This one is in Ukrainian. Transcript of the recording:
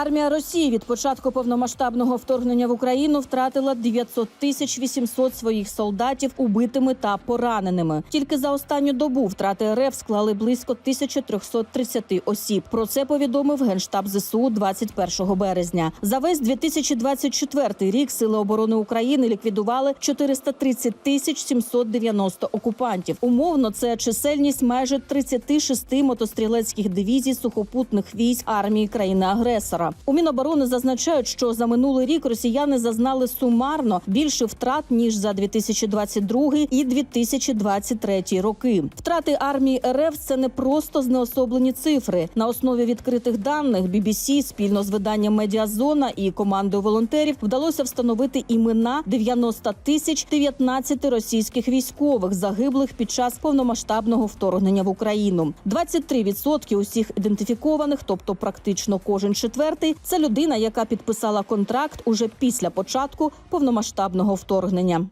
Армія Росії від початку повномасштабного вторгнення в Україну втратила 900 тисяч 800 своїх солдатів убитими та пораненими. Тільки за останню добу втрати РФ склали близько 1330 осіб. Про це повідомив генштаб ЗСУ 21 березня. За весь 2024 рік сили оборони України ліквідували 430 тисяч 790 окупантів. Умовно, це чисельність майже 36 мотострілецьких дивізій сухопутних військ армії країни-агресора. У Міноборони зазначають, що за минулий рік росіяни зазнали сумарно більше втрат ніж за 2022 і 2023 роки. Втрати армії РФ це не просто знеособлені цифри. На основі відкритих даних BBC спільно з виданням Медіазона і командою волонтерів вдалося встановити імена 90 тисяч 19 російських військових загиблих під час повномасштабного вторгнення в Україну. 23% усіх ідентифікованих, тобто практично кожен четвертий, це людина, яка підписала контракт уже після початку повномасштабного вторгнення.